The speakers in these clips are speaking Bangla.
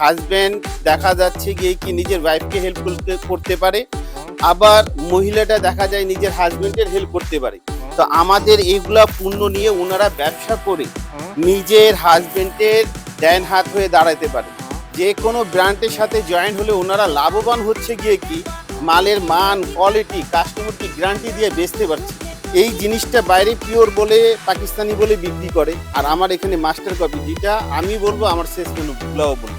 হাজবেন্ড দেখা যাচ্ছে গিয়ে কি নিজের ওয়াইফকে হেল্প করতে পারে। আবার মহিলাটা দেখা যায় নিজের হাজবেন্ডের হেল্প করতে পারে। তো আমাদের এইগুলা পণ্য নিয়ে ওনারা ব্যবসা করে নিজের হাজবেন্ডের ড্যান হাত হয়ে দাঁড়াতে পারে। যে কোনো ব্র্যান্ডের সাথে জয়েন হলে ওনারা লাভবান হচ্ছে গিয়ে কি মালের মান কোয়ালিটি কাস্টমারকে গ্যারান্টি দিয়ে বেচতে পারছে। এই জিনিসটা বাইরে পিওর বলে পাকিস্তানি বলে বিক্রি করে। আর আমার এখানে মাস্টার কপি যেটা আমি বলব আমার শেষ মেনু গুলাও বলব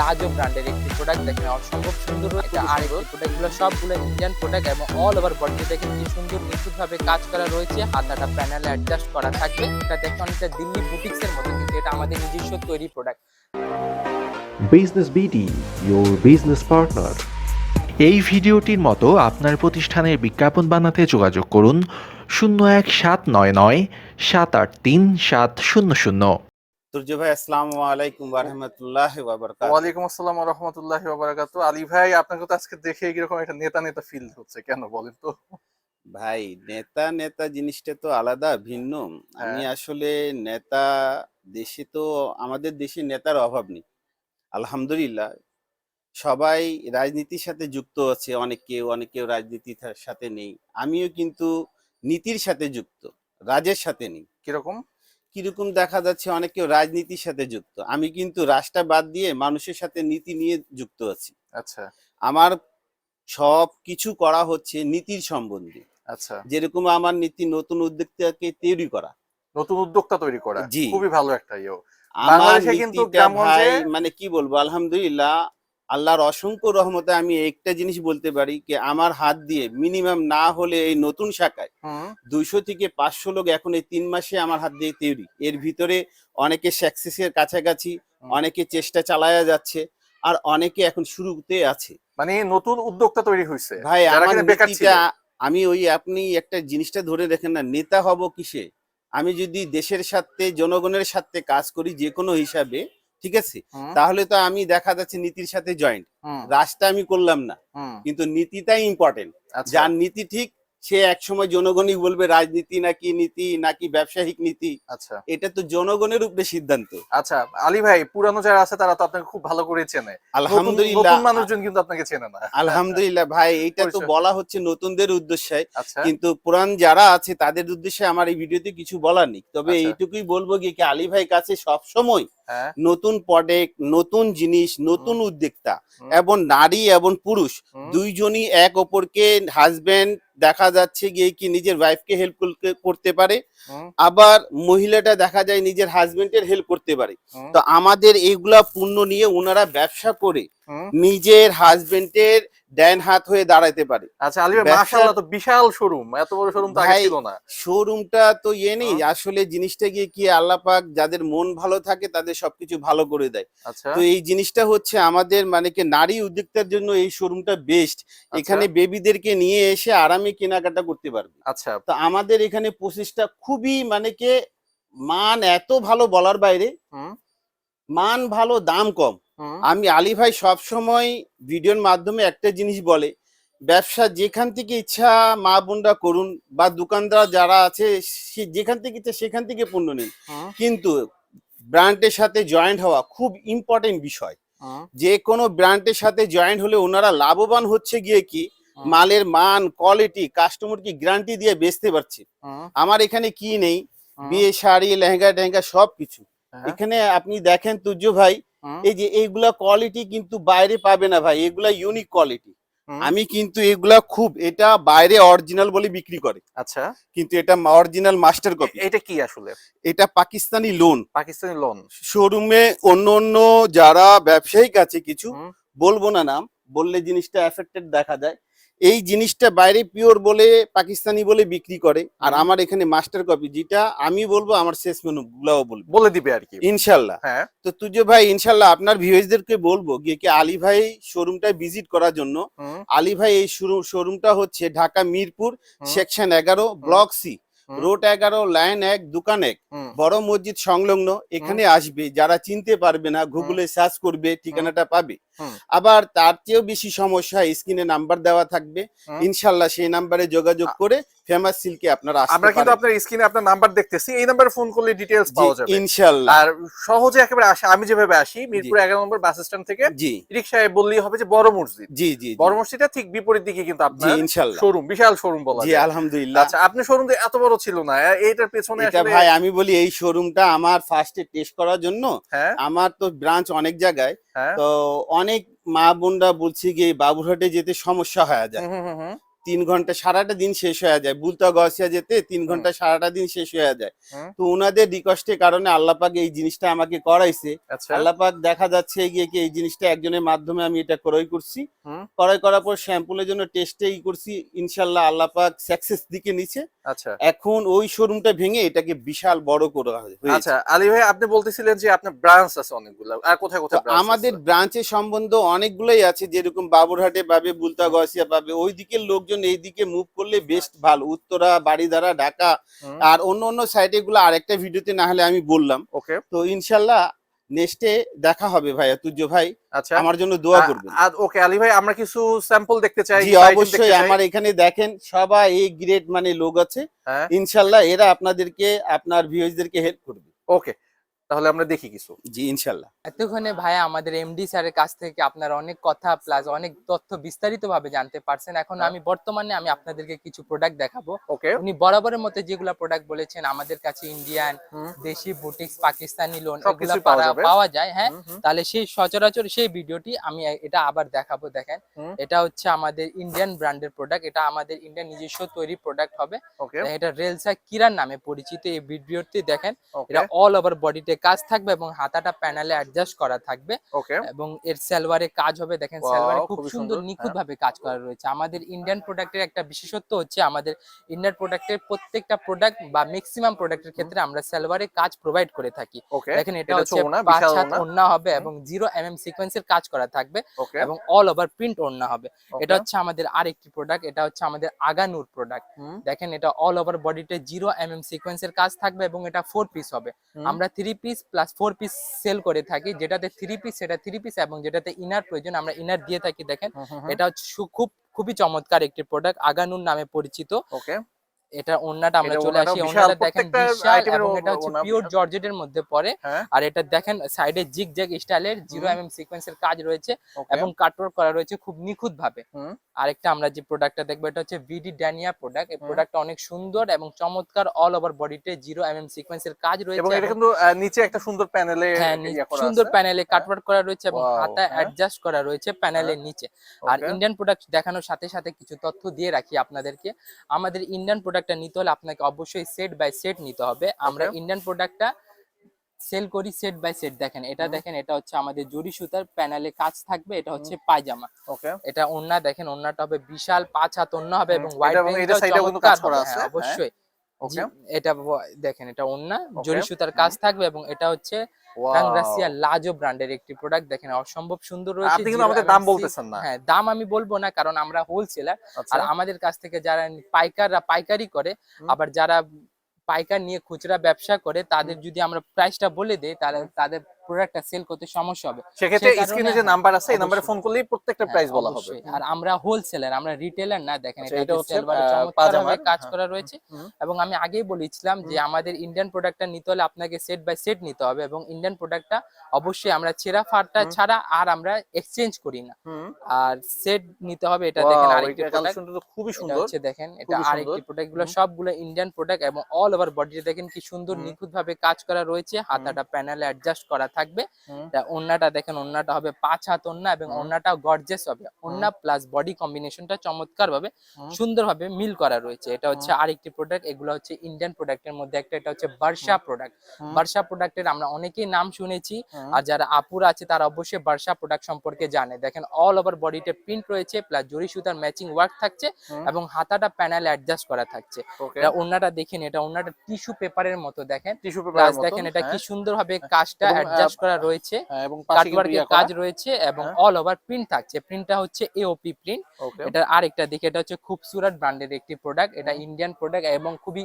লাজো ব্র্যান্ডের একটি প্রোডাক্ট দেখেন অসম্ভব সুন্দর এটা আর এই প্রোডাক্টগুলো সবগুলো ইন্ডিয়ান প্রোডাক্ট এবং অল ওভার বডি দেখেন কি সুন্দর নিখুঁতভাবে কাজ করা রয়েছে। হাতাটা প্যানেলে অ্যাডজাস্ট করা থাকবে। এটা দেখে অনেকটা দিল্লি বুটিক্সের মতো কিন্তু এটা আমাদের নিজস্ব তৈরি product business BD your business partner এই ভিডিওটির মতো আপনার প্রতিষ্ঠানের বিজ্ঞাপন বানাতে যোগাযোগ করুন শূন্য এক সাত নয় নয় সাত আট তিন সাত শূন্য শূন্য। তুর্য ভাই আসসালামু আলাইকুম ওয়াবারকাত ওয়ালাইকুম আসসালাম রহমতুল্লাহ বারাকাতু আলী ভাই আপনাকে তো আজকে দেখে কীরকম একটা নেতা নেতা ফিল হচ্ছে কেন বলেন তো? ভাই নেতা নেতা জিনিসটা তো আলাদা ভিন্ন। আমি হ্যাঁ। আসলে নেতা দেশে তো আমাদের দেশে নেতার অভাব নেই। আলহামদুলিল্লাহ সবাই রাজনীতির সাথে যুক্ত আছে অনেকেও অনেকেও রাজনীতির থা- সাথে নেই। আমিও কিন্তু নীতির সাথে যুক্ত রাজের সাথে নেই। কীরকম? কীরকম দেখা যাচ্ছে অনেকেও রাজনীতির সাথে যুক্ত। আমি কিন্তু রাষ্ট্র বাদ দিয়ে মানুষের সাথে নীতি নিয়ে যুক্ত আছি। আচ্ছা। আমার সব কিছু করা হচ্ছে নীতির সম্বন্ধে। আচ্ছা। যেরকম আমার নীতি নতুন উদ্যোক্তাকে তৈরি করা। নতুন উদ্যোক্তা তৈরি করা। জি। খুবই ভালো একটা ইয়ে আমার কিন্তু মানে কি বলব আলহামদুলিল্লাহ আল্লাহর অসংখ্য রহমতে আমি একটা জিনিস বলতে পারি যে আমার হাত দিয়ে মিনিমাম না হলে এই নতুন শাখায় দুইশো থেকে পাঁচশো লোক এখন এই তিন মাসে আমার হাত দিয়ে তৈরি। এর ভিতরে অনেকে সাকসেসের কাছাকাছি অনেকে চেষ্টা চালায়া যাচ্ছে আর অনেকে এখন শুরুতে আছে। মানে নতুন উদ্যোক্তা তৈরি হয়েছে ভাই আমার আমি ওই আপনি একটা জিনিসটা ধরে দেখেন না নেতা হব কিসে? আমি যদি দেশের সাথে জনগণের সাথে কাজ করি যে কোনো হিসাবে ঠিক আছে? তাহলে তো আমি দেখা যাচ্ছে নীতির সাথে জয়েন্ট হুম, রাজটা আমি করলাম না। হুম, কিন্তু নীতিটাই ইম্পর্টেন্ট আচ্ছা। যার নীতি ঠিক সে একসময় জনগণই বলবে রাজনীতি নাকি নীতি নাকি ব্যবসায়িক নীতি। আচ্ছা। এটা তো জনগণের উপরে সিদ্ধান্ত। আচ্ছা আলী ভাই পুরানো যারা আছে তারা তো আপনাকে খুব ভালো করে চেনে। আলহামদুলিল্লাহ। মানুষজন কিন্তু আপনাকে চেনে না। আলহামদুলিল্লাহ ভাই এইটা তো বলা হচ্ছে নতুনদের উদ্দেশ্যে। আচ্ছা। কিন্তু পুরান যারা আছে তাদের উদ্দেশ্যে আমার এই ভিডিওতে কিছু বলার নেই। তবে আচ্ছা। এইটুকুই বলব কি কি আলী ভাই কাছে সব সময় হ্যাঁ। নতুন প্রোডাক্ট নতুন জিনিস নতুন উদ্যোক্তা এবং নারী এবং পুরুষ দুইজনই এক অপরকে হাজবেন্ড দেখা যাচ্ছে গিয়ে কি নিজের ওয়াইফকে হেল্প করতে পারে। আবার মহিলাটা দেখা যায় নিজের হাজবেন্ডের হেল্প করতে পারে। তো আমাদের এইগুলা পূর্ণ নিয়ে ওনারা ব্যবসা করে। নিজের হাজবেন্ডের ড্যান হাত হয়ে দাঁড়াতে পারে। আচ্ছা আলী মাশাআল্লাহ তো বিশাল শোরুম। এত বড় শোরুম তো আগে ছিল না। শোরুমটা তো ইয়ে নেই। আসলে জিনিসটা গিয়ে কি আল্লাহ পাক যাদের মন ভালো থাকে তাদের সবকিছু ভালো করে দেয়। আচ্ছা। তো এই জিনিসটা হচ্ছে আমাদের মানে কি নারী উদ্যোক্তার জন্য এই শোরুমটা বেস্ট। এখানে বেবিদেরকে নিয়ে এসে আরামে কেনাকাটা করতে পারবে। আচ্ছা। তো আমাদের এখানে প্রসেসটা খুবই মানে কে মান এত ভালো বলার বাইরে মান ভালো দাম কম। আমি আলী ভাই সব সময় ভিডিওর মাধ্যমে একটা জিনিস বলে ব্যবসা যেখান থেকে ইচ্ছা মা বোনরা করুন বা দোকানদার যারা আছে সে যেখান থেকে ইচ্ছা সেখান থেকে পণ্য নিন। কিন্তু ব্র্যান্ডের সাথে জয়েন্ট হওয়া খুব ইম্পর্টেন্ট বিষয়। যে কোনো ব্র্যান্ডের সাথে জয়েন্ট হলে ওনারা লাভবান হচ্ছে গিয়ে কি মালের মান কোয়ালিটি কাস্টমারকে গ্যারান্টি দিয়ে বেচতে পারছে। আমার এখানে কি নেই বিয়ে শাড়ি লেহেঙ্গা টেহেঙ্গা সব কিছু হ্যাঁ, এখানে আপনি দেখেন তুর্য ভাই এই যে এইগুলা কোয়ালিটি কিন্তু বাইরে পাবে না ভাই এগুলা ইউনিক কোয়ালিটি আমি কিন্তু এগুলা খুব এটা বাইরে অরিজিনাল বলে বিক্রি করে। আচ্ছা। কিন্তু এটা অরিজিনাল মাস্টার কপি এটা কি আসলে? এটা পাকিস্তানি লোন পাকিস্তানি লোন শোরুমে অন্য অন্য যারা ব্যবসায়িক আছে কিছু বলব না নাম বললে জিনিসটা এফেক্টেড দেখা যায়। এই জিনিসটা বাইরে পিওর বলে পাকিস্তানি বলে বিক্রি করে। আর আমার এখানে মাস্টার কপি যেটা আমি বলব আমার শেষ মেনু গুলাও বলব বলে দিবে আর কি। ইনশাল্লাহ। হ্যাঁ। তো তুজো ভাই ইনশাল্লাহ আপনার ভিউয়ার্সদেরকে বলব গিয়ে কি আলী ভাই শোরুমটা ভিজিট করার জন্য? আলী ভাই এই শোরুমটা হচ্ছে ঢাকা মিরপুর সেকশন এগারো ব্লক সি রোড এগারো লাইন এক দোকান এক। বড় মসজিদ সংলগ্ন এখানে আসবে। যারা চিনতে পারবে না গুগলে সার্চ করবে ঠিকানাটা পাবে। আবার তার চেয়েও বেশি সমস্যা স্ক্রিনে নাম্বার দেওয়া থাকবে। ইনশাল্লাহ সেই নাম্বারে যোগাযোগ করে ফেমাস সিল্কে আপনারা আমরা কিন্তু আপনার স্ক্রিনে আপনার নাম্বার দেখতেছি এই নাম্বারে ফোন করলে ডিটেলস জি, পাওয়া যাবে। ইনশাল্লাহ আর সহজে একেবারে আসে আমি যেভাবে আসি মিরপুর এগারো নম্বর বাস স্ট্যান্ড থেকে জি। রিক্সায় বললেই হবে যে বড় মসজিদ। জি জি বড় মসজিদের ঠিক বিপরীত দিকে কিন্তু আপনার ইনশাল্লাহ শোরুম বিশাল শোরুম বলা জি আলহামদুলিল্লাহ। আচ্ছা আপনি শোরুম এত বড় ছিল না এ- এইটার পেছনে এটা আসলে ভাই আমি বলি এই শোরুমটা আমার ফার্স্টে টেস্ট করার জন্য। হ্যাঁ। আমার তো ব্রাঞ্চ অনেক জায়গায়। হ্যাঁ। তো অনেক মা বোনরা বলছি গিয়ে বাবুরহাটে যেতে সমস্যা হয়ে যায়। তিন ঘণ্টা সারাটা দিন শেষ হয়ে যায়। বুলতা গসিয়া যেতে তিন ঘণ্টা সারাটা দিন শেষ হয়ে যায়। তো ওনাদের রিকোয়েস্টের কারণে আল্লাপাক এই জিনিসটা আমাকে করাইছে। আচ্ছা। আল্লাপাক দেখা যাচ্ছে গিয়ে কি এই জিনিসটা একজনের মাধ্যমে আমি এটা ক্রয় করছি। ক্রয় করার পর শ্যাম্পুলের জন্য টেস্টে ই করছি। ইনশাল্লাহ আল্লাপাক সাকসেস দিকে নিছে। আচ্ছা। এখন ওই শোরুমটা ভেঙে এটাকে বিশাল বড় করা হয়েছে। আচ্ছা আলী ভাই আপনি বলতেছিলেন যে আপনার ব্রাঞ্চ আছে অনেকগুলো। আর কোথায় কোথায় আমাদের ব্রাঞ্চের সম্বন্ধ অনেকগুলোই আছে। যেরকম বাবুরহাটে পাবে বুলতা গসিয়া পাবে। ওই দিকের লোকজন এই দিকে মুভ করলে বেস্ট ভালো। উত্তরা বাড়িধারা ঢাকা আর অন্য অন্য সাইডে গুলো আরেকটা ভিডিওতে না হলে আমি বললাম। ওকে। তো ইনশাল্লাহ নেক্সটে দেখা হবে ভাইয়া তুর্য ভাই। আচ্ছা। আমার জন্য দোয়া করবেন। আর ওকে আলী ভাই আমরা কিছু স্যাম্পল দেখতে চাই জি অবশ্যই আমার এখানে দেখেন সবাই এই গ্রেড মানে লোক আছে। হ্যাঁ। ইনশাল্লাহ এরা আপনাদেরকে আপনার ভিউজদেরকে হেল্প করবে। ওকে। তাহলে আমরা দেখি কিছু। জি ইনশাল্লাহ। এতক্ষণে ভাইয়া আমাদের এমডি স্যারের কাছ থেকে আপনারা অনেক কথা প্লাস অনেক তথ্য বিস্তারিত ভাবে জানতে পারছেন। এখন হ্যাঁ। আমি বর্তমানে আমি আপনাদেরকে কিছু প্রোডাক্ট দেখাবো। ওকে উনি বরাবরের মতো যেগুলা প্রোডাক্ট বলেছেন আমাদের কাছে ইন্ডিয়ান দেশি বুটিক্স পাকিস্তানি লোন এগুলা পাওয়া যায় হ্যাঁ? তাহলে সেই সচরাচর সেই ভিডিওটি আমি এটা আবার দেখাবো দেখেন। এটা হচ্ছে আমাদের ইন্ডিয়ান ব্র্যান্ডের প্রোডাক্ট এটা আমাদের ইন্ডিয়ান নিজস্ব তৈরি প্রোডাক্ট হবে। এটা রেলসা কিরান নামে পরিচিত এই ভিডিওটি দেখেন। এটা অল ওভার বডিতে কাজ থাকবে এবং হাতাটা প্যানেলে অ্যাডজাস্ট করা থাকবে। এবং এর সালোয়ারে কাজ হবে দেখেন সালোয়ারে খুব সুন্দর সুন্দর, নিখুঁত হ্যাঁ। ভাবে কাজ করা রয়েছে। আমাদের ইন্ডিয়ান প্রোডাক্টের একটা বিশেষত্ব হচ্ছে আমাদের ইন্ডিয়ান প্রোডাক্টের প্রত্যেকটা প্রোডাক্ট বা ম্যাক্সিমাম প্রোডাক্টের ক্ষেত্রে আমরা সালোয়ারে কাজ প্রোভাইড করে থাকি। দেখেন এটা হচ্ছে পাঁচ হাত। ওড়না। হবে এবং জিরো এম এম সিকোয়েন্সের কাজ করা থাকবে এবং অল ওভার প্রিন্ট ওড়না হবে। এটা হচ্ছে আমাদের আরেকটি প্রোডাক্ট এটা হচ্ছে আমাদের আগানুর প্রোডাক্ট দেখেন এটা অল ওভার বডিতে জিরো এম এম সিকোয়েন্সের কাজ থাকবে এবং এটা ফোর পিস হবে। আমরা three piece plus four piece sale করে থাকি যেটাতে থ্রি পিস সেটা থ্রি পিস এবং যেটাতে ইনার প্রয়োজন আমরা ইনার দিয়ে থাকি দেখেন। এটা হচ্ছে খুব খুবই চমৎকার একটি প্রোডাক্ট আগানুর নামে পরিচিত। ওকে এটা ওন্নাটা আমরা চলে আসি ওন্নাটা দেখেন বিশাল এবং এটা হচ্ছে পিওর জর্জেটের মধ্যে পড়ে। হ্যাঁ। আর এটা দেখেন সাইডে জিগ জ্যাগ স্টাইলের জিরো হুম। এম এম সিকোয়েন্সের কাজ রয়েছে এবং কাটওয়ার্ক করা রয়েছে খুব নিখুঁত ভাবে। আরেকটা আমরা যে প্রোডাক্টটা দেখব এটা হচ্ছে ভিডি ড্যানিয়া প্রোডাক্ট এই প্রোডাক্টটা অনেক সুন্দর এবং চমৎকার অল ওভার বডিতে জিরো এম এম সিকোয়েন্সের কাজ রয়েছে এবং এটা কিন্তু নিচে একটা সুন্দর প্যানেলে হ্যাঁ সুন্দর প্যানেলে কাটওয়ার্ক করা রয়েছে এবং হাতা। অ্যাডজাস্ট করা রয়েছে প্যানেলের নিচে। আর ইন্ডিয়ান প্রোডাক্ট দেখানোর সাথে সাথে কিছু তথ্য দিয়ে রাখি আপনাদেরকে। আমাদের ইন্ডিয়ান প্রোডাক্টটা নিতে হলে আপনাকে অবশ্যই সেট বাই সেট নিতে হবে। আমরা ইন্ডিয়ান প্রোডাক্টটা সেল করি সেট বাই সেট দেখেন এটা দেখেন এটা হচ্ছে আমাদের জরি সুতার প্যানেলে কাজ থাকবে এটা হচ্ছে পায়জামা। ওকে এটা ওন্না দেখেন ওন্নাটা হবে বিশাল পাঁচ হাত ওন্না হবে এবং এটা হোয়াইট এটা এও কিন্তু কাজ করা আছে, হ্যাঁ। অবশ্যই। ওকে এটা দেখেন এটা ওন্না জরি সুতার কাজ থাকবে এবং এটা হচ্ছে কাংরাসিয়া লাজো ব্র্যান্ডের একটি প্রোডাক্ট দেখেন অসম্ভব সুন্দর রয়েছে আপনি কিন্তু আমাদের দাম বলতেছেন না। হ্যাঁ দাম আমি বলব না কারণ আমরা হোলসেলার আচ্ছা। আর আমাদের কাছ থেকে যারা পাইকাররা পাইকারি করে আবার যারা পাইকার নিয়ে খুচরা ব্যবসা করে তাদের যদি আমরা প্রাইসটা বলে দেই তাহলে তাদের প্রোডাক্টটা সেল করতে সমস্যা হবে। সেক্ষেত্রে স্ক্রিনে যে হ্যাঁ, নাম্বার আছে এই নাম্বারে অবশ্যই। ফোন করলেই প্রত্যেকটা হ্যাঁ, প্রাইস বলা হবে। আর আমরা হোলসেলার আমরা রিটেলার না দেখেন আচ্ছা, এটা কাজ হ্যাঁ। করা রয়েছে। এবং আমি আগেই বলেছিলাম যে আমাদের ইন্ডিয়ান প্রোডাক্টটা নিতে হলে আপনাকে সেট বাই সেট নিতে হবে এবং ইন্ডিয়ান প্রোডাক্টটা অবশ্যই আমরা ছেঁড়া ছাড়া আর আমরা এক্সচেঞ্জ করি না। আর সেট নিতে হবে এটা দেখেন আরেকটি প্রোডাক্ট খুবই সুন্দর। হচ্ছে দেখেন এটা আরেকটি। প্রোডাক্টগুলো। সবগুলো ইন্ডিয়ান প্রোডাক্ট এবং অল ওভার বডিতে দেখেন কি সুন্দর হুম। নিখুঁত ভাবে কাজ করা রয়েছে। হাতাটা প্যানেলে অ্যাডজাস্ট করা থাকবে। ওন্নাটা দেখেন ওন্নাটা হবে পাঁচ হাত ওন্না এবং হুম। গর্জেস হবে। ওন্না প্লাস বডি কম্বিনেশনটা চমৎকার ভাবে হুম। সুন্দরভাবে মিল করা রয়েছে। এটা হচ্ছে আরেকটি প্রোডাক্ট এগুলো হচ্ছে ইন্ডিয়ান প্রোডাক্টের মধ্যে একটা এটা হচ্ছে বার্ষা প্রোডাক্ট। বার্ষা প্রোডাক্টের আমরা অনেকেই নাম শুনেছি আর যারা আপুরা আছে তারা অবশ্যই বার্ষা প্রোডাক্ট সম্পর্কে জানে। দেখেন অল ওভার বডিতে প্রিন্ট রয়েছে প্লাস জরি সুতার ম্যাচিং ওয়ার্ক থাকছে এবং হাতাটা প্যানেল অ্যাডজাস্ট করা থাকছে। এটা ওন্নাটা দেখেন এটা ওন্নাটা টিস্যু পেপারের মতো দেখেন। টিস্যু পেপার দেখেন এটা কি সুন্দরভাবে কাজটা এবং, অ্যাডজাস্ট করা রয়েছে। এবং পাশে কাটওয়ার্কের কাজ রয়েছে এবং হ্যাঁ। অল ওভার প্রিন্ট থাকছে। প্রিন্টটা হচ্ছে এওপি প্রিন্ট এটা আরেকটা দিকে এটা হচ্ছে খুবসুরত ব্র্যান্ডের একটি প্রোডাক্ট এটা ইন্ডিয়ান প্রোডাক্ট এবং খুবই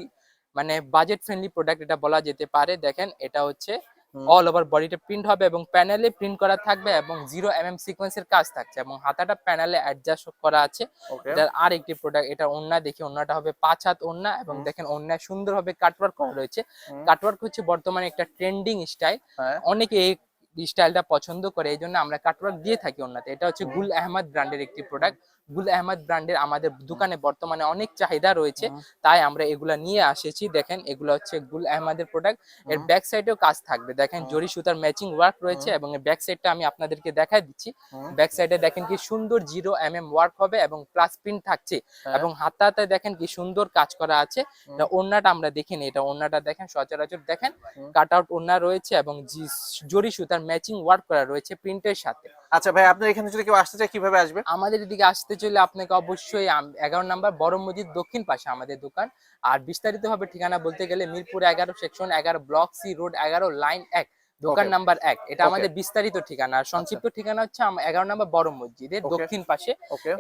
মানে বাজেট ফ্রেন্ডলি প্রোডাক্ট এটা বলা যেতে পারে। দেখেন এটা হচ্ছে। অল ওভার বডিতে প্রিন্ট হবে এবং প্যানেলে প্রিন্ট করা থাকবে এবং জিরো এম এম সিকোয়েন্সের কাজ থাকছে এবং হাতাটা প্যানেলে অ্যাডজাস্ট করা আছে। এটার আর একটি প্রোডাক্ট এটা ওন্না দেখি ওন্নাটা হবে পাঁচ হাত ওন্না এবং। দেখেন ওন্নায় সুন্দরভাবে কাটওয়ার্ক করা রয়েছে। কাটওয়ার্ক হচ্ছে বর্তমানে একটা ট্রেন্ডিং স্টাইল হ্যাঁ। অনেকে এই স্টাইলটা পছন্দ করে এই জন্য আমরা কাটওয়ার্ক দিয়ে থাকি ওন্নাতে এটা হচ্ছে গুল আহমদ ব্র্যান্ডের একটি প্রোডাক্ট গুল আহমদ ব্র্যান্ডের আমাদের দোকানে বর্তমানে অনেক চাহিদা রয়েছে তাই আমরা এগুলা নিয়ে আসেছি দেখেন এগুলো হচ্ছে গুল আহমদের প্রোডাক্টের ব্যাক সাইডেও কাজ থাকবে দেখেন। জরি সুতার ম্যাচিং ওয়ার্ক রয়েছে। এবং ব্যাক সাইডটা আমি আপনাদেরকে দেখাই দিচ্ছি। ব্যাক সাইডে দেখেন কি সুন্দর জিরো এম এম ওয়ার্ক হবে এবং প্লাস প্রিন্ট থাকছে হ্যাঁ। এবং হাতাতে দেখেন কি সুন্দর কাজ করা আছে। এটা ওন্নাটা আমরা দেখিনি এটা ওন্নাটা দেখেন সচরাচর দেখেন। কাট আউট ওন্না রয়েছে এবং জরি সুতার ম্যাচিং ওয়ার্ক করা রয়েছে প্রিন্টের সাথে আচ্ছা ভাই আপনার এখানে যদি কেউ আসতে চায় কীভাবে আসবে? আমাদের এদিকে আসতে চলে আপনাকে অবশ্যই এগারো নাম্বার বড় মসজিদ দক্ষিণ পাশে আমাদের দোকান। আর বিস্তারিত ভাবে ঠিকানা বলতে গেলে মিরপুর এগারো সেকশন এগারো ব্লক সি রোড এগারো লাইন এক দোকান নাম্বার এক। এটা আমাদের বিস্তারিত ঠিকানা। আর সংক্ষিপ্ত ঠিকানা হচ্ছে এগারো নাম্বার বড় মসজিদের দক্ষিণ পাশে।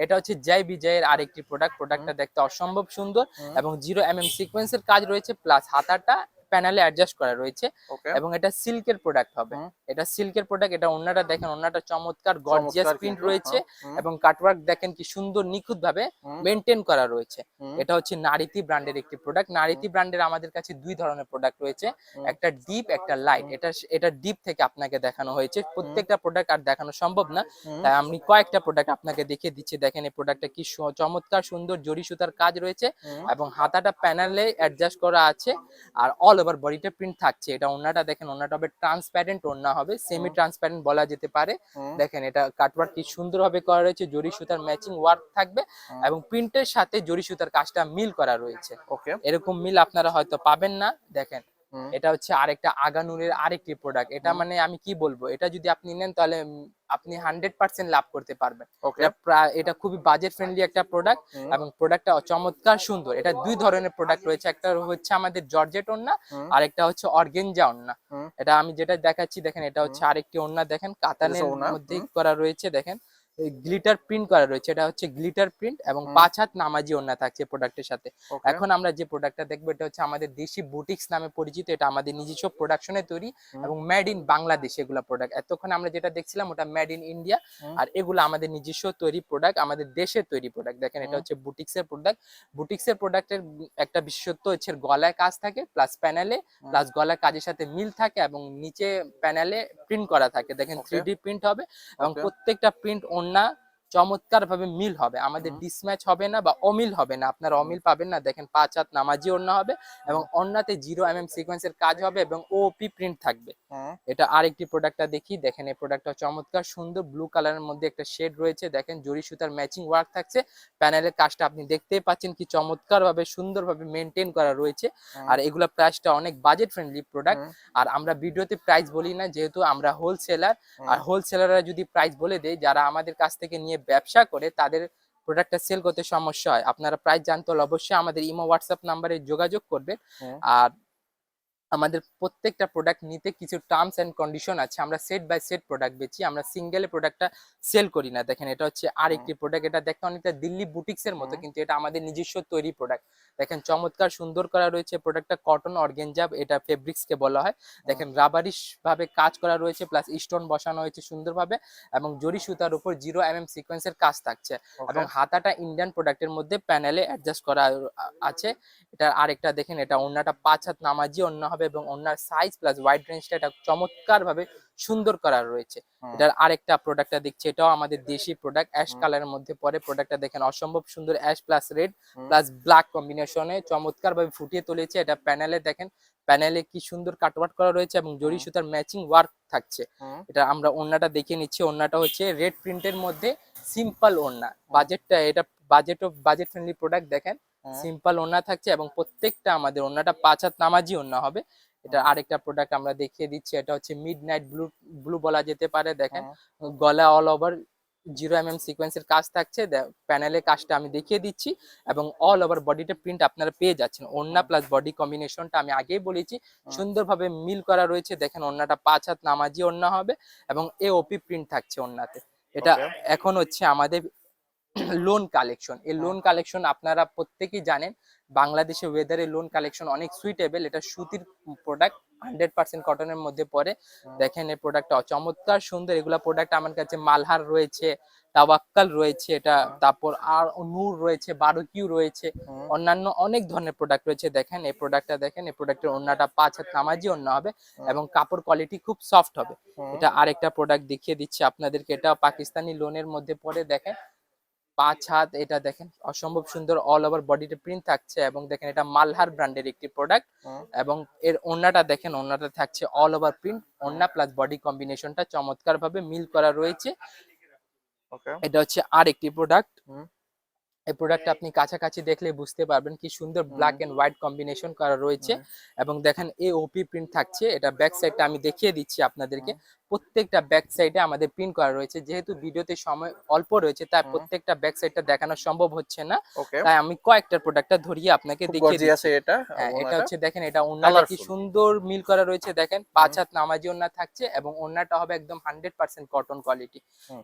এটা হচ্ছে জয় বিজয়ের আরেকটি প্রোডাক্ট প্রোডাক্টটা দেখতে অসম্ভব সুন্দর এবং জিরো এম এম সিকোয়েন্সের কাজ রয়েছে প্লাস হাতাটা প্যানেলে অ্যাডজাস্ট করা রয়েছে এবং এটা সিল্কের প্রোডাক্ট হবে। এটা সিল্কের প্রোডাক্ট এটা অন্যটা দেখেন অন্যটা চমৎকার গর্জিয়াস প্রিন্ট রয়েছে এবং কাটওয়ার্ক দেখেন কি সুন্দর নিখুঁত ভাবে মেনটেন করা রয়েছে। এটা হচ্ছে নারিতি ব্র্যান্ডের একটি প্রোডাক্ট নারিতি ব্র্যান্ডের আমাদের কাছে দুই ধরনের প্রোডাক্ট রয়েছে। একটা ডিপ একটা লাইট এটা এটা ডিপ থেকে আপনাকে দেখানো হয়েছে। প্রত্যেকটা প্রোডাক্ট আর দেখানো সম্ভব না। তাই আমি কয়েকটা প্রোডাক্ট আপনাকে দেখিয়ে দিচ্ছি। দেখেন এই প্রোডাক্টটা কি চমৎকার সুন্দর জরি সুতার কাজ রয়েছে এবং হাতাটা প্যানেলে অ্যাডজাস্ট করা আছে। আর অল ওভার বডিটা প্রিন্ট থাকছে। এটা ওন্নাটা দেখেন ওন্নাটা হবে ট্রান্সপ্যারেন্ট ওন্না হবে সেমি ট্রান্সপ্যারেন্ট বলা যেতে পারে। দেখেন এটা কাটওয়ার্ক কি সুন্দরভাবে করা রয়েছে জরি সুতার ম্যাচিং ওয়ার্ক থাকবে। এবং প্রিন্টের সাথে জরি সুতার কাজটা মিল করা রয়েছে। ওকে এরকম মিল আপনারা হয়তো পাবেন না। দেখেন এটা হচ্ছে আরেকটা আগানুরের আরেকটি প্রোডাক্ট এটা মানে আমি কি বলব? এটা যদি আপনি নেন তাহলে আপনি হান্ড্রেড পার্সেন্ট লাভ করতে পারবেন। এটা খুবই বাজেট ফ্রেন্ডলি একটা প্রোডাক্ট এবং প্রোডাক্টটা চমৎকার সুন্দর। এটা দুই ধরনের প্রোডাক্ট রয়েছে। একটা হচ্ছে আমাদের জর্জেট ওন্না আর একটা হচ্ছে অর্গেনজা ওন্না এটা আমি যেটা দেখাচ্ছি দেখেন এটা হচ্ছে আরেকটি ওন্না দেখেন কাতানের মধ্যে করা রয়েছে দেখেন। গ্লিটার প্রিন্ট করা রয়েছে। এটা হচ্ছে গ্লিটার প্রিন্ট এবং পাঁচ হাত নামাজি ওন্না থাকছে প্রোডাক্টের সাথে। এখন আমরা যে প্রোডাক্টটা দেখব এটা হচ্ছে আমাদের দেশি বুটিক্স নামে পরিচিত। এটা আমাদের নিজস্ব প্রোডাকশনে তৈরি এবং মেড ইন বাংলাদেশ এগুলা প্রোডাক্ট এতক্ষণ আমরা যেটা দেখছিলাম ওটা মেড ইন ইন্ডিয়া আর এগুলো আমাদের নিজস্ব তৈরি প্রোডাক্ট আমাদের দেশের তৈরি প্রোডাক্ট দেখেন এটা। হচ্ছে বুটিক্স এর প্রোডাক্ট বুটিক্স এর প্রোডাক্টের একটা বিশেষত্ব হচ্ছে এর গলায় কাজ থাকে প্লাস প্যানেলে প্লাস গলায় কাজের সাথে মিল থাকে এবং নিচে প্যানেলে প্রিন্ট করা থাকে। দেখেন. থ্রি ডি প্রিন্ট হবে এবং প্রত্যেকটা প্রিন্ট ওন্না চমৎকার ভাবে মিল হবে। আমাদের। ডিসম্যাচ হবে না বা অমিল হবে না। আপনারা অমিল পাবেন না। দেখেন পাঁচ হাত নামাজি ওন্না হবে এবং অন্যতে জিরো এম এম সিকোয়েন্সের কাজ হবে এবং ওপি প্রিন্ট থাকবে। এটা আরেকটি প্রোডাক্টটা দেখি। দেখেন এই প্রোডাক্টটা চমৎকার সুন্দর ব্লু কালারের মধ্যে একটা শেড রয়েছে। দেখেন জরি সুতার ম্যাচিং ওয়ার্ক থাকছে। প্যানেলের কাজটা আপনি দেখতেই পাচ্ছেন কি চমৎকার ভাবে সুন্দর ভাবে মেনটেন করা রয়েছে। আর এগুলা প্রাইসটা অনেক বাজেট ফ্রেন্ডলি প্রোডাক্ট আর আমরা ভিডিওতে প্রাইস বলি না যেহেতু আমরা হোলসেলার। আর হোলসেলাররা যদি প্রাইস বলে দেয় যারা আমাদের কাছ থেকে নিয়ে ব্যবসা করে তাদের প্রোডাক্টটা সেল করতে সমস্যা হয়। আপনারা প্রায় জানতে হলে অবশ্যই আমাদের ইমো হোয়াটসঅ্যাপ নাম্বারে যোগাযোগ করবেন। আর আমাদের প্রত্যেকটা প্রোডাক্ট নিতে কিছু টার্মস এন্ড কন্ডিশন আছে। আমরা সেট বাই সেট প্রোডাক্ট বেচি আমরা সিঙ্গেলে প্রোডাক্টটা সেল করি না। দেখেন এটা হচ্ছে আর একটি প্রোডাক্ট এটা দেখতে অনেকটা দিল্লি বুটিক্স এর মতো কিন্তু এটা আমাদের নিজস্ব তৈরি প্রোডাক্ট দেখেন চমৎকার সুন্দর করা রয়েছে প্রোডাক্টটা কটন অর্গেনজাব এটা ফেব্রিক্স কে বলা হয়। দেখেন রাবারিশ ভাবে কাজ করা রয়েছে প্লাস স্টোন বসানো হয়েছে সুন্দরভাবে এবং জরি সুতার উপর জিরো এম এম সিকোয়েন্সের কাজ থাকছে। এবং হাতাটা ইন্ডিয়ান প্রোডাক্টের মধ্যে প্যানেলে অ্যাডজাস্ট করা আছে। এটা আরেকটা দেখেন এটা অন্যটা পাঁচ হাত নামাজি অন্য হবে এবং ওন্নার সাইজ প্লাস ওয়াইড রেঞ্জটা এটা চমৎকার ভাবে সুন্দর করা রয়েছে। এটার আরেকটা প্রোডাক্টটা দেখছি এটাও আমাদের দেশি প্রোডাক্ট অ্যাশ। কালারের মধ্যে পরে প্রোডাক্টটা দেখেন অসম্ভব সুন্দর ash plus red plus black কম্বিনেশনে চমৎকার ভাবে ফুটিয়ে তুলেছে। এটা প্যানেলে দেখেন প্যানেলে কি সুন্দর কাটওয়ার্ট করা রয়েছে এবং জরি সুতার ম্যাচিং ওয়ার্ক থাকছে। এটা আমরা ওন্নাটা দেখিয়ে নিচ্ছি ওন্নাটা হচ্ছে রেড প্রিন্টের মধ্যে সিম্পল ওন্না বাজেটটা এটা বাজেট বাজেট ফ্রেন্ডলি প্রোডাক্ট দেখেন সিম্পল ওন্না থাকছে এবং প্রত্যেকটা আমাদের ওন্নাটা পাঁচ হাত নামাজি ওন্না হবে। এটা আরেকটা প্রোডাক্ট আমরা দেখিয়ে দিচ্ছি এটা হচ্ছে মিড নাইট ব্লু ব্লু বলা যেতে পারে দেখেন। গলা all over zero M M সিকোয়েন্সের কাজ থাকছে প্যানেলের কাজটা আমি দেখিয়ে দিচ্ছি এবং অল ওভার বডিটা প্রিন্ট আপনারা পেয়ে যাচ্ছেন। ওন্না প্লাস বডি কম্বিনেশনটা আমি আগেই বলেছি সুন্দরভাবে মিল করা রয়েছে দেখেন ওন্নাটা পাঁচ হাত নামাজি ওন্না হবে এবং এ ওপি প্রিন্ট থাকছে ওন্নাতে এটা এখন হচ্ছে আমাদের লোন কালেকশন এই লোন কালেকশন আপনারা প্রত্যেকেই জানেন বাংলাদেশে ওয়েদারে লোন কালেকশন অনেক সুইটেবল এটা সুতির প্রোডাক্ট হান্ড্রেড পার্সেন্ট কটনের মধ্যে পড়ে। দেখেন এই প্রোডাক্টটা চমৎকার সুন্দর। এগুলা প্রোডাক্ট আমার কাছে মালহার রয়েছে তাওয়াক্কাল রয়েছে এটা তারপর আর নূর রয়েছে বারোকিউ রয়েছে অন্যান্য অনেক ধরনের প্রোডাক্ট রয়েছে। দেখেন এই প্রোডাক্টটা দেখেন এই প্রোডাক্টের অন্যটা পাঁচ হাত নামাজি অন্য হবে এবং কাপড় কোয়ালিটি খুব সফট হবে। এটা আরেকটা প্রোডাক্ট দেখিয়ে দিচ্ছি আপনাদেরকে। এটা পাকিস্তানি লোনের মধ্যে পড়ে দেখেন। পাঁচ হাত এটা দেখেন অসম্ভব সুন্দর অল ওভার বডিতে প্রিন্ট থাকছে এবং দেখেন এটা মালহার ব্র্যান্ডের একটি প্রোডাক্ট এবং এর ওন্নাটা দেখেন ওন্নাটা থাকছে অল ওভার প্রিন্ট ওন্না প্লাস বডি কম্বিনেশনটা চমৎকার ভাবে মিল করা রয়েছে। এটা হচ্ছে আর একটি প্রোডাক্ট এই প্রোডাক্ট আপনি কাছাকাছি দেখলে বুঝতে পারবেন কি সুন্দর ব্ল্যাক এন্ড হোয়াইট কম্বিনেশন করা রয়েছে এবং দেখেন এ ওপি প্রিন্ট থাকছে এটা ব্যাক সাইডটা আমি দেখিয়ে দিচ্ছি আপনাদেরকে। প্রত্যেকটা ব্যাক সাইডে আমাদের প্রিন্ট করা রয়েছে। যেহেতু ভিডিওতে সময় অল্প রয়েছে তাই প্রত্যেকটা ব্যাক সাইডটা দেখানো সম্ভব হচ্ছে না। তাই আমি কয়েকটা প্রোডাক্টটা ধরিয়ে আপনাকে দেখিয়ে দিচ্ছি। এটা হ্যাঁ এটা হচ্ছে দেখেন এটা ওন্নাটা কি সুন্দর মিল করা রয়েছে দেখেন। পাঁচ হাত নামাজি ওন্না থাকছে এবং ওন্নাটা হবে একদম হান্ড্রেড পার্সেন্ট কটন কোয়ালিটি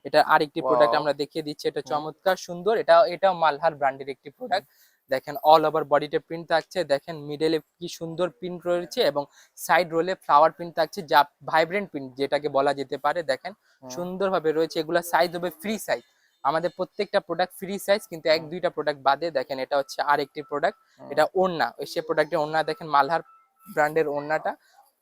এটা আরেকটি প্রোডাক্ট আমরা দেখিয়ে দিচ্ছি এটা চমৎকার সুন্দর। এটা এটাও মালহার ব্র্যান্ডের একটি প্রোডাক্ট দেখেন অল ওভার বডিতে প্রিন্ট থাকছে দেখেন মিডেলে কি সুন্দর প্রিন্ট রয়েছে এবং সাইড রোলে ফ্লাওয়ার প্রিন্ট থাকছে যা ভাইব্রেন্ট প্রিন্ট যেটাকে বলা যেতে পারে দেখেন। সুন্দরভাবে রয়েছে এগুলা সাইজ হবে ফ্রি সাইজ আমাদের প্রত্যেকটা প্রোডাক্ট ফ্রি সাইজ কিন্তু এক দুইটা প্রোডাক্ট বাদে দেখেন এটা হচ্ছে আরেকটি প্রোডাক্ট এটা ওড়না ওই সে প্রোডাক্টের ওড়না দেখেন মালহার ব্র্যান্ডের ওড়নাটা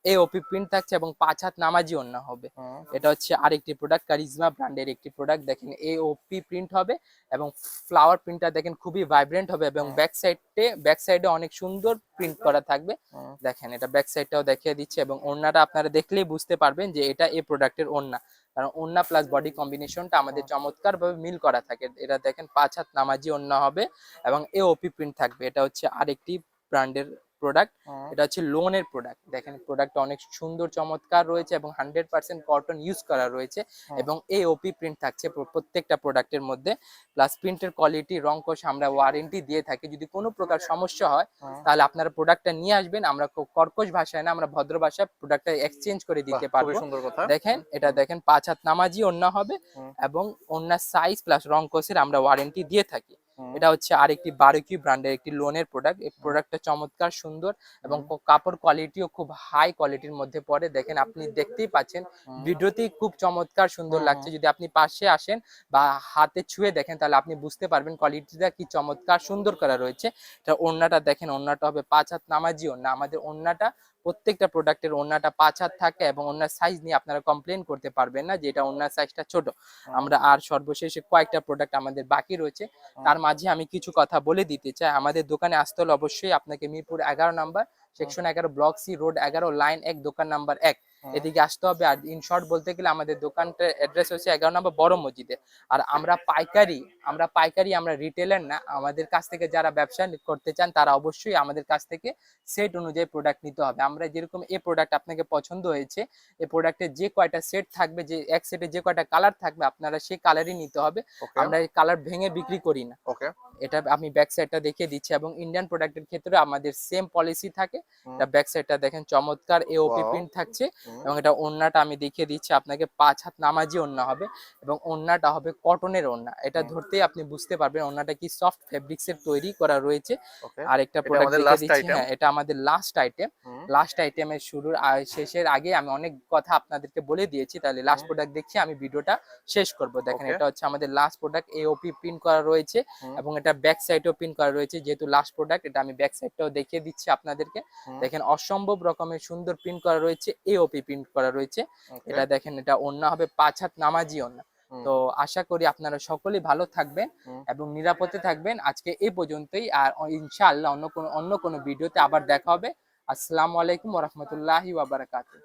এ ওপি প্রিন্ট থাকছে এবং পাঁচ হাত নামাজি ওড়না হবে। এটা হচ্ছে আরেকটি প্রোডাক্ট কারিজমা ব্র্যান্ডের একটি প্রোডাক্ট দেখেন এ ওপি প্রিন্ট হবে এবং ফ্লাওয়ার প্রিন্টটা দেখেন খুবই ভাইব্রেন্ট হবে এবং। ব্যাক সাইডে ব্যাক সাইডে অনেক সুন্দর প্রিন্ট করা থাকবে। দেখেন এটা ব্যাক সাইডটাও দেখিয়ে দিচ্ছে এবং ওড়নাটা আপনারা দেখলেই বুঝতে পারবেন যে এটা এই প্রোডাক্টের ওড়না। কারণ ওড়না প্লাস বডি কম্বিনেশনটা আমাদের চমৎকার ভাবে মিল করা থাকে। এটা দেখেন পাঁচ হাত নামাজি ওড়না হবে এবং এ ওপি প্রিন্ট থাকবে। এটা হচ্ছে আরেকটি ব্র্যান্ডের প্রোডাক্ট এটা হচ্ছে লোনের প্রোডাক্ট দেখেন প্রোডাক্টটা অনেক সুন্দর চমৎকার রয়েছে এবং হান্ড্রেড পার্সেন্ট কটন ইউজ করা রয়েছে এবং এই ওপি প্রিন্ট থাকছে প্র- প্রত্যেকটা প্রোডাক্টের মধ্যে। প্লাস প্রিন্টের কোয়ালিটি রং কোষ আমরা ওয়ারেন্টি দিয়ে থাকি। যদি কোনো প্রকার সমস্যা হয় তাহলে আপনারা প্রোডাক্টটা নিয়ে আসবেন। আমরা কর্কশ ভাষায় না আমরা ভদ্র ভাষায় প্রোডাক্টটা এক্সচেঞ্জ করে দিতে পারব। সুন্দর কথা। দেখেন এটা দেখেন পাঁচ হাত নামাজি অন্য হবে এবং অন্যার সাইজ প্লাস রং কোষের আমরা ওয়ারেন্টি দিয়ে থাকি। এটা হচ্ছে আরেকটি বারোকি ব্র্যান্ডের একটি লোনের প্রোডাক্ট এই প্রোডাক্টটা চমৎকার সুন্দর এবং কাপড় কোয়ালিটিও খুব হাই কোয়ালিটির মধ্যে পড়ে। দেখেন আপনি দেখতেই পাচ্ছেন। ভিডিওতেই খুব চমৎকার সুন্দর লাগছে। যদি আপনি পাশে আসেন বা হাতে ছুঁয়ে দেখেন তাহলে আপনি বুঝতে পারবেন কোয়ালিটিটা কি চমৎকার সুন্দর করা রয়েছে। এটা ওড়নাটা দেখেন ওড়নাটা হবে পাঁচ হাত নামাজি ওড়না। আমাদের ওড়নাটা প্রত্যেকটা প্রোডাক্টের ওনাটা পাঁচ হাত থাকে এবং ওনার সাইজ নিয়ে আপনারা কমপ্লেন করতে পারবেন না যে এটা ওনার সাইজটা ছোট। আমরা আর সর্বশেষে কয়েকটা প্রোডাক্ট আমাদের বাকি রয়েছে। তার মাঝে আমি কিছু কথা বলে দিতে চাই। আমাদের দোকানে আসতে হলে অবশ্যই আপনাকে মিরপুর এগারো নাম্বার সেকশন এগারো ব্লক সি রোড এগারো লাইন এক দোকান নাম্বার এক। এদিকে আসতে হবে। আর ইন শর্ট বলতে গেলে আমাদের দোকানটার অ্যাড্রেস হচ্ছে এগারো নম্বর বড় মসজিদে। আর আমরা পাইকারি আমরা পাইকারি আমরা রিটেলার না আমাদের কাছ থেকে যারা ব্যবসা করতে চান তারা অবশ্যই আমাদের কাছ থেকে সেট অনুযায়ী প্রোডাক্ট নিতে হবে। আমরা যেরকম এই প্রোডাক্ট আপনাকে পছন্দ হয়েছে এই প্রোডাক্টের যে কয়টা সেট থাকবে যে এক সেটে যে কয়টা কালার থাকবে আপনারা সেই কালারই নিতে হবে। আমরা এই কালার ভেঙে বিক্রি করি না। ওকে এটা আমি ব্যাক সাইডটা দেখিয়ে দিচ্ছি এবং ইন্ডিয়ান প্রোডাক্টের ক্ষেত্রে আমাদের সেম পলিসি থাকে। এটা ব্যাক সাইডটা দেখেন চমৎকার এওপি প্রিন্ট থাকছে এবং এটা ওড়নাটা আমি দেখিয়ে দিচ্ছি আপনাকে পাঁচ হাত নামাজি ওড়না হবে এবং ওড়নাটা হবে কটনের ওড়না। এটা ধরতেই আপনি বুঝতে পারবেন ওড়নাটা কি সফট ফেব্রিক্স এর তৈরি করা রয়েছে। আর একটা প্রোডাক্ট দেখিয়ে দিচ্ছি হ্যাঁ এটা আমাদের লাস্ট আইটেম। লাস্ট আইটেমের শুরুর শেষের আগে আমি অনেক কথা আপনাদেরকে বলে দিয়েছি তাহলে লাস্ট প্রোডাক্ট দেখিয়ে আমি ভিডিওটা শেষ করব। দেখেন এটা হচ্ছে আমাদের লাস্ট প্রোডাক্ট এওপি প্রিন্ট করা রয়েছে এবং এটা ব্যাক সাইডেও প্রিন্ট করা রয়েছে যেহেতু লাস্ট প্রোডাক্ট এটা আমি ব্যাক সাইডটাও দেখিয়ে দিচ্ছি আপনাদেরকে। দেখেন অসম্ভব রকমের সুন্দর প্রিন্ট করা রয়েছে এওপি প্রিন্ট করা রয়েছে। এটা দেখেন এটা অন্য হবে পাঁচ হাত নামাজি অন্য। তো আশা করি আপনারা সকলেই ভালো থাকবেন এবং নিরাপদে থাকবেন। আজকে এই পর্যন্তই আর ইনশাআল্লাহ অন্য কোনো অন্য কোনো ভিডিওতে আবার দেখা হবে। আসসালামু আলাইকুম ওরহমতুল্লাহি ওয়াবারাকাতুহ